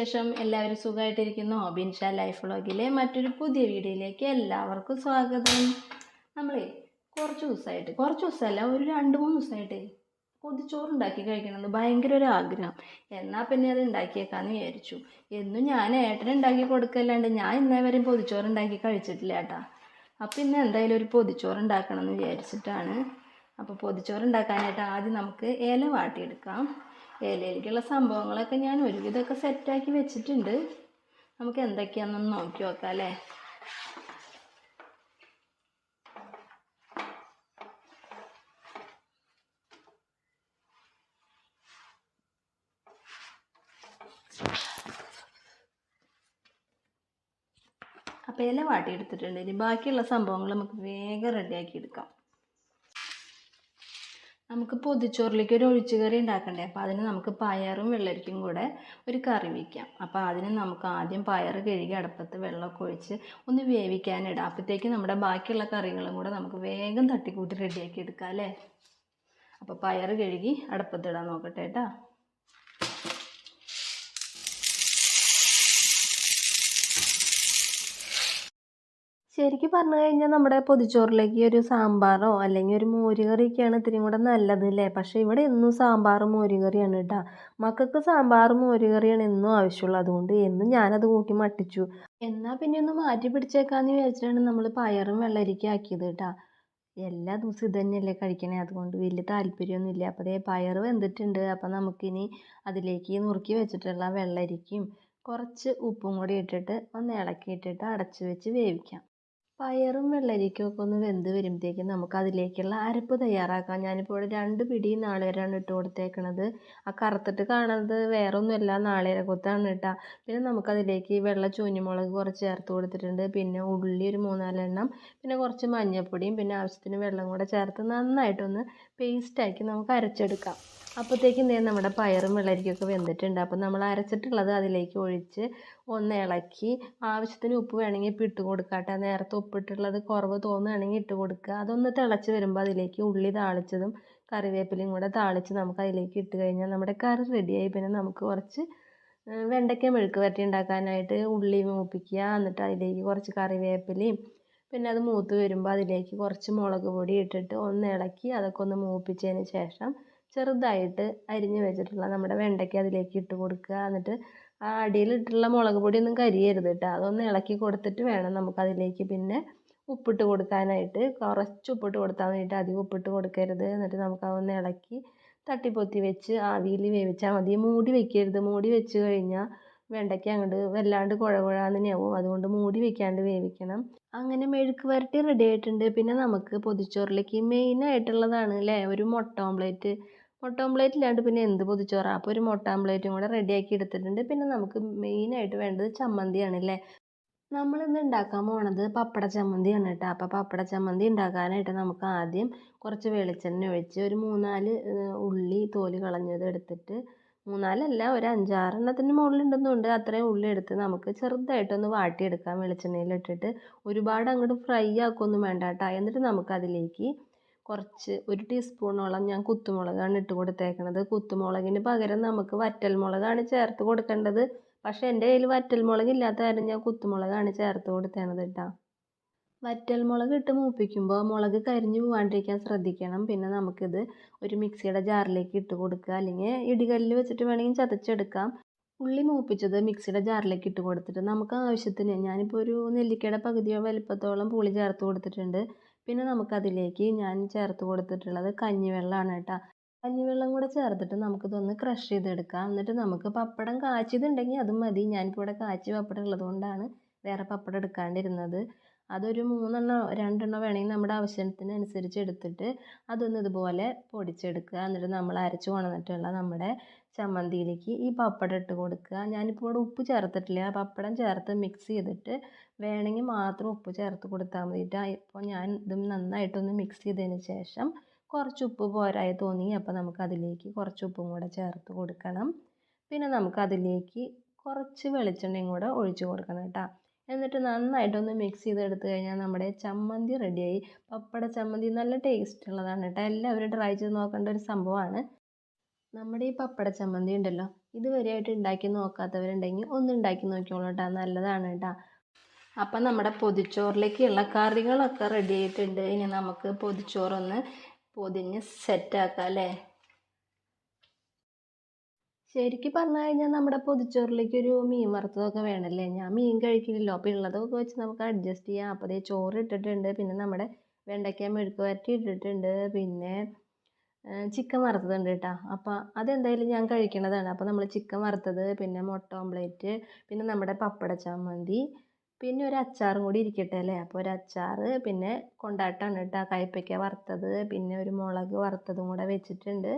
വിശേഷം എല്ലാവരും സുഖമായിട്ടിരിക്കുന്നു. ബിൻഷ ലൈഫ് വ്ളോഗിലെ മറ്റൊരു പുതിയ വീഡിയോയിലേക്ക് എല്ലാവർക്കും സ്വാഗതം. നമ്മൾ കുറച്ച് ദിവസമായിട്ട് കുറച്ച് ദിവസമല്ല ഒരു രണ്ട് മൂന്ന് ദിവസമായിട്ട് പൊതിച്ചോറ് ഉണ്ടാക്കി കഴിക്കണമെന്ന് ഭയങ്കര ഒരു ആഗ്രഹം. എന്നാൽ പിന്നെ അത് ഉണ്ടാക്കിയേക്കാന്ന് വിചാരിച്ചു. എന്നും ഞാൻ ഏട്ടനുണ്ടാക്കി കൊടുക്കല്ലാണ്ട് ഞാൻ ഇന്നേ വരെയും പൊതിച്ചോറ് ഉണ്ടാക്കി കഴിച്ചിട്ടില്ല ഏട്ടാ. അപ്പം ഇന്ന് എന്തായാലും ഒരു പൊതിച്ചോറ് ഉണ്ടാക്കണം എന്ന് വിചാരിച്ചിട്ടാണ്. അപ്പോൾ പൊതിച്ചോറ് ഉണ്ടാക്കാനായിട്ട് ആദ്യം നമുക്ക് ഇല വാട്ടിയെടുക്കാം. ഇലയിലേക്കുള്ള സംഭവങ്ങളൊക്കെ ഞാൻ ഒരുവിധമൊക്കെ സെറ്റാക്കി വെച്ചിട്ടുണ്ട്. നമുക്ക് എന്തൊക്കെയാണെന്ന് നോക്കി നോക്കാം അല്ലേ? അപ്പോൾ ഇല വാട്ടിയെടുത്തിട്ടുണ്ട്. ഇനി ബാക്കിയുള്ള സംഭവങ്ങൾ നമുക്ക് വേഗം റെഡിയാക്കി എടുക്കാം. നമുക്ക് പൊതിച്ചോറിലേക്ക് ഒരു ഒഴിച്ചു കറി ഉണ്ടാക്കണ്ടേ? അപ്പോൾ അതിന് നമുക്ക് പയറും വെള്ളരിക്കും കൂടെ ഒരു കറി വയ്ക്കാം അപ്പോൾ അതിന് നമുക്ക് ആദ്യം പയർ കഴുകി അടുപ്പത്ത് വെള്ളമൊക്കെ ഒഴിച്ച് ഒന്ന് വേവിക്കാനിടാം. അപ്പോഴത്തേക്ക് നമ്മുടെ ബാക്കിയുള്ള കറികളും കൂടെ നമുക്ക് വേഗം തട്ടിക്കൂട്ടി റെഡിയാക്കി എടുക്കാം അല്ലേ? അപ്പോൾ പയർ കഴുകി അടുപ്പത്തിടാൻ നോക്കട്ടെ കേട്ടോ. ശരിക്കും പറഞ്ഞു കഴിഞ്ഞാൽ നമ്മുടെ പൊതിച്ചോറിലേക്ക് ഒരു സാമ്പാറോ അല്ലെങ്കിൽ ഒരു മോരുകറിയൊക്കെയാണ് ഇത്തിരി കൂടെ നല്ലത് അല്ലേ പക്ഷേ ഇവിടെ എന്നും സാമ്പാറും മോരുകറിയാണ് കേട്ടോ. മക്കൾക്ക് സാമ്പാറും മോരുകറിയാണ് എന്നും ആവശ്യമുള്ളത് അതുകൊണ്ട് എന്നും ഞാനത് കൂട്ടി മട്ടിച്ചു. എന്നാൽ പിന്നെ ഒന്ന് മാറ്റി പിടിച്ചേക്കാന്ന് വിചാരിച്ചിട്ടാണ് നമ്മൾ പയറും വെള്ളരിക്ക ആക്കിയത് കേട്ടോ. എല്ലാ ദിവസവും ഇത് തന്നെയല്ലേ കഴിക്കണേ. അതുകൊണ്ട് വലിയ താല്പര്യമൊന്നുമില്ല അപ്പോൾ അതേ പയർ വെന്തിട്ടുണ്ട്. അപ്പോൾ നമുക്കിനി അതിലേക്ക് നുറുക്കി വെച്ചിട്ടുള്ള വെള്ളരിക്കയും കുറച്ച് ഉപ്പും കൂടി ഇട്ടിട്ട് ഒന്ന് ഇളക്കിയിട്ടിട്ട് അടച്ച് വെച്ച് വേവിക്കാം. പയറും വെള്ളരിക്കയും ഒക്കെ ഒന്ന് വെന്ത് വരുമ്പോഴത്തേക്കും നമുക്ക് അതിലേക്കുള്ള അരപ്പ് തയ്യാറാക്കാം. ഞാനിപ്പോൾ ഇവിടെ രണ്ട് പിടി നാളികേരമാണ് ഇട്ട് കൊടുത്തേക്കണത്. ആ കറുത്തിട്ട് കാണുന്നത് വേറെ ഒന്നുമല്ല നാളികേര കൊത്താണ് കേട്ടോ. പിന്നെ നമുക്കതിലേക്ക് വെള്ള ചൂഞ്ഞിമുളക് കുറച്ച് ചേർത്ത് കൊടുത്തിട്ടുണ്ട്. പിന്നെ ഉള്ളി ഒരു മൂന്നാലെണ്ണം പിന്നെ കുറച്ച് മഞ്ഞൾപ്പൊടിയും പിന്നെ ആവശ്യത്തിന് വെള്ളം കൂടെ ചേർത്ത് നന്നായിട്ടൊന്ന് പേസ്റ്റാക്കി നമുക്ക് അരച്ചെടുക്കാം. അപ്പോഴത്തേക്കും ദേ നമ്മുടെ പയറും വെള്ളരിക്കൊക്കെ വെന്തിട്ടുണ്ട്. അപ്പോൾ നമ്മൾ അരച്ചിട്ടുള്ളത് അതിലേക്ക് ഒഴിച്ച് ഒന്ന് ഇളക്കി. ആവശ്യത്തിന് ഉപ്പ് വേണമെങ്കിൽ ഇപ്പം ഇട്ട് കൊടുക്കാട്ടെ. നേരത്തെ ഉപ്പിട്ടുള്ളത് കുറവ് തോന്നുകയാണെങ്കിൽ ഇട്ട് കൊടുക്കുക. അതൊന്ന് തിളച്ച് വരുമ്പോൾ അതിലേക്ക് ഉള്ളി താളിച്ചതും കറിവേപ്പിലയും കൂടെ താളിച്ച് നമുക്ക് അതിലേക്ക് ഇട്ട് കഴിഞ്ഞാൽ നമ്മുടെ കറി റെഡിയായി പിന്നെ നമുക്ക് കുറച്ച് വെണ്ടയ്ക്ക മെഴുക്ക് വരട്ടി ഉണ്ടാക്കാനായിട്ട് ഉള്ളി മൂപ്പിക്കുക. എന്നിട്ട് അതിലേക്ക് കുറച്ച് കറിവേപ്പിലയും പിന്നെ അത് മൂത്ത് വരുമ്പോൾ അതിലേക്ക് കുറച്ച് മുളക് പൊടി ഇട്ടിട്ട് ഒന്ന് ഇളക്കി അതൊക്കെ ഒന്ന് മൂപ്പിച്ചതിന് ശേഷം ചെറുതായിട്ട് അരിഞ്ഞ് വെച്ചിട്ടുള്ള നമ്മുടെ വെണ്ടയ്ക്ക അതിലേക്ക് ഇട്ട് കൊടുക്കുക. എന്നിട്ട് ആ അടിയിലിട്ടുള്ള മുളക് പൊടിയൊന്നും കരിയരുത് കേട്ടോ. അതൊന്ന് ഇളക്കി കൊടുത്തിട്ട് വേണം നമുക്ക് അതിലേക്ക് പിന്നെ ഉപ്പിട്ട് കൊടുക്കാനായിട്ട്. കുറച്ച് ഉപ്പിട്ട് കൊടുത്താൽ വേണ്ടിയിട്ട് അധികം ഉപ്പിട്ട് കൊടുക്കരുത്. എന്നിട്ട് നമുക്ക് അതൊന്ന് ഇളക്കി തട്ടിപ്പൊത്തി വെച്ച് ആവിയിൽ വേവിച്ചാൽ മതി. മൂടി വെക്കരുത്. മൂടി വെച്ച് കഴിഞ്ഞാൽ വെണ്ടയ്ക്ക അങ്ങോട്ട് വല്ലാണ്ട് കുഴ കുഴാന്ന് തന്നെയാവും അതുകൊണ്ട് മൂടി വെക്കാണ്ട് വേവിക്കണം. അങ്ങനെ മെഴുക്ക് വരട്ടി റെഡി ആയിട്ടുണ്ട്. പിന്നെ നമുക്ക് പൊതിച്ചോറിലേക്ക് മെയിൻ ആയിട്ടുള്ളതാണ് അല്ലേ ഒരു മുട്ട ഓംലേറ്റ് മുട്ട ഓംപ്ലേറ്റ് ഇല്ലാണ്ട് പിന്നെ എന്ത് പൊതിച്ചോറാണ് അപ്പോൾ ഒരു മുട്ട ഓംപ്ലേറ്റും കൂടെ റെഡിയാക്കി എടുത്തിട്ടുണ്ട്. പിന്നെ നമുക്ക് മെയിനായിട്ട് വേണ്ടത് ചമ്മന്തിയാണ് അല്ലേ നമ്മളിന്ന് ഉണ്ടാക്കാൻ പോണത് പപ്പട ചമ്മന്തിയാണ് കേട്ടോ. അപ്പോൾ പപ്പട ചമ്മന്തി ഉണ്ടാക്കാനായിട്ട് നമുക്ക് ആദ്യം കുറച്ച് വെളിച്ചെണ്ണ ഒഴിച്ച് ഒരു മൂന്നാൽ ഉള്ളി തോൽ കളഞ്ഞത് എടുത്തിട്ട് മൂന്നാലല്ല ഒരു അഞ്ചാറെണ്ണത്തിന് മുകളിലുണ്ടെന്നുണ്ട്. അത്രയും ഉള്ളി എടുത്ത് നമുക്ക് ചെറുതായിട്ടൊന്ന് വാട്ടിയെടുക്കാം വെളിച്ചെണ്ണയിലിട്ടിട്ട്. ഒരുപാട് അങ്ങോട്ട് ഫ്രൈ ആക്കുകയൊന്നും വേണ്ട കേട്ടോ. എന്നിട്ട് നമുക്കതിലേക്ക് കുറച്ച് ഒരു ടീസ്പൂണോളം ഞാൻ കുത്തുമുളകാണ് ഇട്ട് കൊടുത്തേക്കണത്. കുത്തുമുളകിന് പകരം നമുക്ക് വറ്റൽമുളകാണ് ചേർത്ത് കൊടുക്കേണ്ടത്. പക്ഷേ എന്റെ കയ്യിൽ വറ്റൽമുളക് ഇല്ലാത്ത കാരണം ഞാൻ കുത്തുമുളകാണ് ചേർത്ത് കൊടുത്തേണത് കേട്ടോ വറ്റൽമുളക് ഇട്ട് മൂപ്പിക്കുമ്പോൾ മുളക് കരിഞ്ഞു പോകാണ്ടിരിക്കാൻ ശ്രദ്ധിക്കണം. പിന്നെ നമുക്കിത് ഒരു മിക്സിയുടെ ജാറിലേക്ക് ഇട്ട് കൊടുക്കുക. അല്ലെങ്കിൽ ഇടികല്ലിൽ വെച്ചിട്ട് വേണമെങ്കിൽ ചതച്ചെടുക്കാം. ഉള്ളി മൂപ്പിച്ചത് മിക്സിയുടെ ജാറിലേക്ക് ഇട്ട് കൊടുത്തിട്ട് നമുക്ക് ആവശ്യത്തിന് ഞാനിപ്പോൾ ഒരു നെല്ലിക്കയുടെ പകുതിയോ വലിപ്പത്തോളം പുളി ചേർത്ത് കൊടുത്തിട്ടുണ്ട്. പിന്നെ നമുക്കതിലേക്ക് ഞാൻ ചേർത്ത് കൊടുത്തിട്ടുള്ളത് കഞ്ഞിവെള്ളമാണ് കേട്ടോ. കഞ്ഞിവെള്ളം കൂടെ ചേർത്തിട്ട് നമുക്കിതൊന്ന് ക്രഷ് ചെയ്തെടുക്കാം. എന്നിട്ട് നമുക്ക് പപ്പടം കാച്ചിയതുണ്ടെങ്കിൽ അതും മതി. ഞാനിപ്പോൾ ഇവിടെ കാച്ചി പപ്പടം ഉള്ളതുകൊണ്ടാണ് വേറെ പപ്പടം എടുക്കാണ്ടിരുന്നത്. അതൊരു മൂന്നെണ്ണോ രണ്ടെണ്ണോ വേണമെങ്കിൽ നമ്മുടെ ആവശ്യത്തിനനുസരിച്ച് എടുത്തിട്ട് അതൊന്ന് ഇതുപോലെ പൊടിച്ചെടുക്കുക. എന്നിട്ട് നമ്മൾ അരച്ച് കൊണ്ടുവന്നിട്ടുള്ള നമ്മുടെ ചമ്മന്തിയിലേക്ക് ഈ പപ്പടം ഇട്ട് കൊടുക്കുക. ഞാനിപ്പോൾ ഇവിടെ ഉപ്പ് ചേർത്തിട്ടില്ല. പപ്പടം ചേർത്ത് മിക്സ് ചെയ്തിട്ട് വേണമെങ്കിൽ മാത്രം ഉപ്പ് ചേർത്ത് കൊടുത്താൽ മതിയിട്ട് ഇപ്പോൾ ഞാൻ ഇത് നന്നായിട്ടൊന്ന് മിക്സ് ചെയ്തതിന് ശേഷം കുറച്ച് ഉപ്പ് പോരായി തോന്നി. അപ്പോൾ നമുക്ക് അതിലേക്ക് കുറച്ച് ഉപ്പും കൂടെ ചേർത്ത് കൊടുക്കണം. പിന്നെ നമുക്ക് അതിലേക്ക് കുറച്ച് വെളിച്ചെണ്ണയും കൂടെ ഒഴിച്ച് കൊടുക്കണം കേട്ടോ. എന്നിട്ട് നന്നായിട്ടൊന്ന് മിക്സ് ചെയ്തെടുത്ത് കഴിഞ്ഞാൽ നമ്മുടെ ചമ്മന്തി റെഡിയായി പപ്പട ചമ്മന്തി നല്ല ടേസ്റ്റ് ഉള്ളതാണ് കേട്ടോ. എല്ലാവരും ട്രൈ ചെയ്ത് നോക്കേണ്ട ഒരു സംഭവമാണ്. നമ്മുടെ ഈ പപ്പട ചമ്മന്തി ഉണ്ടല്ലോ ഇതുവരെയായിട്ട് ഉണ്ടാക്കി നോക്കാത്തവരുണ്ടെങ്കിൽ ഒന്ന് ഉണ്ടാക്കി നോക്കിക്കോളൂ കേട്ടോ. നല്ലതാണ് കേട്ടോ. അപ്പം നമ്മുടെ പൊതിച്ചോറിലേക്കുള്ള കറികളൊക്കെ റെഡി ആയിട്ടുണ്ട്. ഇനി നമുക്ക് പൊതിച്ചോറൊന്ന് പൊതിഞ്ഞ് സെറ്റാക്കാം അല്ലേ? ശരിക്കും പറഞ്ഞു കഴിഞ്ഞാൽ നമ്മുടെ പൊതിച്ചോറിലേക്ക് ഒരു മീൻ വറുത്തതൊക്കെ വേണമല്ലേ ഞാൻ മീൻ കഴിക്കില്ലല്ലോ. അപ്പോൾ ഉള്ളതൊക്കെ വെച്ച് നമുക്ക് അഡ്ജസ്റ്റ് ചെയ്യാം. അപ്പോൾ ചോറ് ഇട്ടിട്ടുണ്ട്. പിന്നെ നമ്മുടെ വെണ്ടയ്ക്ക മെഴുക്ക് വരട്ടി ഇട്ടിട്ടുണ്ട്. പിന്നെ ചിക്കൻ വറുത്തതുണ്ട് കേട്ടോ. അപ്പോൾ അതെന്തായാലും ഞാൻ കഴിക്കണതാണ്. അപ്പോൾ നമ്മൾ ചിക്കൻ വറുത്തത് പിന്നെ മുട്ട ഓംപ്ലേറ്റ് പിന്നെ നമ്മുടെ പപ്പട ചമ്മന്തി പിന്നെ ഒരു അച്ചാറും കൂടി ഇരിക്കട്ടെ അല്ലേ? അപ്പോൾ ഒരു അച്ചാർ പിന്നെ കൊണ്ടാട്ടാണ് കേട്ടോ. കയ്പ്പയ്ക്ക വറുത്തത് പിന്നെ ഒരു മുളക് വറുത്തതും കൂടെ വെച്ചിട്ടുണ്ട്.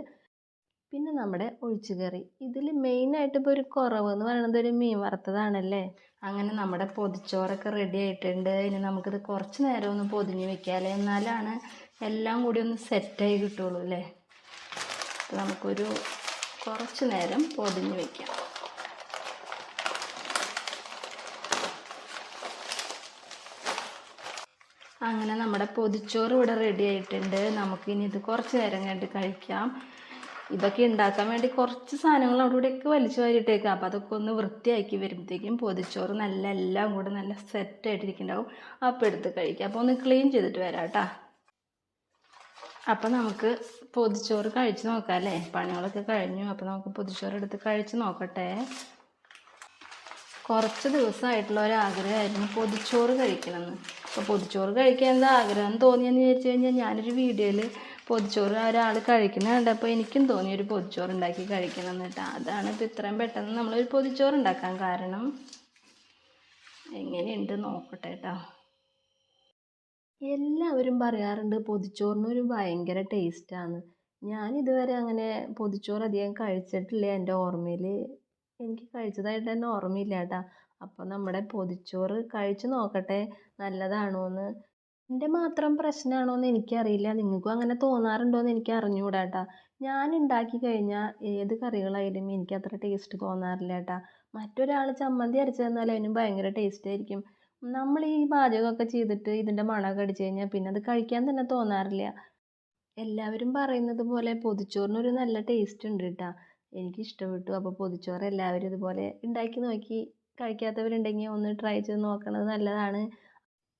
പിന്നെ നമ്മുടെ ഒഴിച്ചുകറി. ഇതിൽ മെയിനായിട്ട് ഇപ്പോൾ ഒരു കുറവ് എന്ന് പറയുന്നത് ഒരു മീൻ വറുത്തതാണല്ലേ? അങ്ങനെ നമ്മുടെ പൊതിച്ചോറൊക്കെ റെഡി ആയിട്ടുണ്ട്. ഇനി നമുക്കിത് കുറച്ച് നേരം ഒന്ന് പൊതിഞ്ഞ് വെക്കാം എന്നാലാണ് എല്ലാം കൂടി ഒന്ന് സെറ്റായി കിട്ടുള്ളൂ അല്ലേ? നമുക്കൊരു കുറച്ച് നേരം പൊതിഞ്ഞ് വെക്കാം. അങ്ങനെ നമ്മുടെ പൊതിച്ചോറ് ഇവിടെ റെഡി ആയിട്ടുണ്ട്. നമുക്കിനി ഇത് കുറച്ച് നേരം കണ്ട് കഴിക്കാം. ഇതൊക്കെ ഉണ്ടാക്കാൻ വേണ്ടി കുറച്ച് സാധനങ്ങൾ അവിടെ ഇവിടെയൊക്കെ വലിച്ചു വാരിയിട്ടേക്കാം. അപ്പോൾ അതൊക്കെ ഒന്ന് വൃത്തിയാക്കി വരുമ്പോഴത്തേക്കും പൊതിച്ചോറ് നല്ല എല്ലാം കൂടെ നല്ല സെറ്റായിട്ടിരിക്കുന്നുണ്ടാവും അപ്പോൾ എടുത്ത് കഴിക്കാം. അപ്പോൾ ഒന്ന് ക്ലീൻ ചെയ്തിട്ട് വരാം കേട്ടോ. അപ്പോൾ നമുക്ക് പൊതിച്ചോറ് കഴിച്ച് നോക്കാം അല്ലേ? പണികളൊക്കെ കഴിഞ്ഞു. അപ്പോൾ നമുക്ക് പൊതിച്ചോറ് എടുത്ത് കഴിച്ച് നോക്കട്ടെ. കുറച്ച് ദിവസമായിട്ടുള്ള ഒരു ആഗ്രഹമായിരുന്നു പൊതിച്ചോറ് കഴിക്കണമെന്ന്. അപ്പോൾ പൊതിച്ചോറ് കഴിക്കാൻ എന്താ ആഗ്രഹം തോന്നിയെന്ന് വിചാരിച്ചു കഴിഞ്ഞാൽ ഞാനൊരു വീഡിയോയിൽ പൊതിച്ചോറ് ഒരാൾ കഴിക്കുന്ന കണ്ടപ്പോൾ എനിക്കും തോന്നി ഒരു പൊതിച്ചോറ് ഉണ്ടാക്കി കഴിക്കണം എന്നിട്ട് അതാണ് ഇപ്പോൾ ഇത്രയും പെട്ടെന്ന് നമ്മളൊരു പൊതിച്ചോറ് ഉണ്ടാക്കാൻ കാരണം. എങ്ങനെയുണ്ട് നോക്കട്ടെ കേട്ടോ. എല്ലാവരും പറയാറുണ്ട് പൊതിച്ചോറിനൊരു ഭയങ്കര ടേസ്റ്റാണ് ഞാൻ ഇതുവരെ അങ്ങനെ പൊതിച്ചോറ് അധികം കഴിച്ചിട്ടില്ല എന്റെ ഓർമ്മയിൽ. എനിക്ക് കഴിച്ചതായിട്ട് തന്നെ ഓർമ്മയില്ല കേട്ടോ. അപ്പോൾ നമ്മുടെ പൊതിച്ചോറ് കഴിച്ചു നോക്കട്ടെ നല്ലതാണോ എന്ന് എന്റെ മാത്രം പ്രശ്നമാണോ എന്ന് എനിക്കറിയില്ല. നിങ്ങൾക്കും അങ്ങനെ തോന്നാറുണ്ടോ എന്ന് എനിക്ക് അറിഞ്ഞുകൂടാ കേട്ടോ. ഞാൻ ഉണ്ടാക്കി കഴിഞ്ഞാൽ ഏത് കറികളായാലും എനിക്ക് അത്ര ടേസ്റ്റ് തോന്നാറില്ല കേട്ടോ. മറ്റൊരാൾ ചമ്മന്തി അരച്ച് തന്നാൽ അതിനും ഭയങ്കര ടേസ്റ്റ് ആയിരിക്കും. നമ്മൾ ഈ പാചകമൊക്കെ ചെയ്തിട്ട് ഇതിന്റെ മണമൊക്കെ അടിച്ച് കഴിഞ്ഞാൽ പിന്നെ അത് കഴിക്കാൻ തന്നെ തോന്നാറില്ല. എല്ലാവരും പറയുന്നത് പോലെ പൊതിച്ചോറിനൊരു നല്ല ടേസ്റ്റ് ഉണ്ട് കേട്ടോ. എനിക്ക് ഇഷ്ടപ്പെട്ടു അപ്പോൾ പൊതിച്ചോറ് എല്ലാവരും ഇതുപോലെ ഉണ്ടാക്കി നോക്കി. കഴിക്കാത്തവരുണ്ടെങ്കിൽ ഒന്ന് ട്രൈ ചെയ്ത് നോക്കണത് നല്ലതാണ്.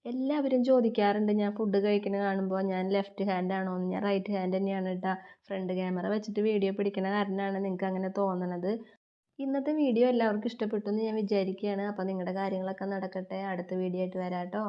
എല്ലാവരും ചോദിക്കാറുണ്ട് ഞാൻ ഫുഡ് കഴിക്കുന്നത് കാണുമ്പോൾ ഞാൻ ലെഫ്റ്റ് ഹാൻഡ് ആണോ എന്ന്? ഞാൻ റൈറ്റ് ഹാൻഡ് തന്നെയാണ് കേട്ടോ ഫ്രണ്ട് ക്യാമറ വെച്ചിട്ട് വീഡിയോ പിടിക്കുന്ന കാരണമാണ് നിങ്ങൾക്ക് അങ്ങനെ തോന്നണത്. ഇന്നത്തെ വീഡിയോ എല്ലാവർക്കും ഇഷ്ടപ്പെട്ടു എന്ന് ഞാൻ വിചാരിക്കുകയാണ് അപ്പോൾ നിങ്ങളുടെ കാര്യങ്ങളൊക്കെ നടക്കട്ടെ. അടുത്ത വീഡിയോ ആയിട്ട് വരാട്ടോ.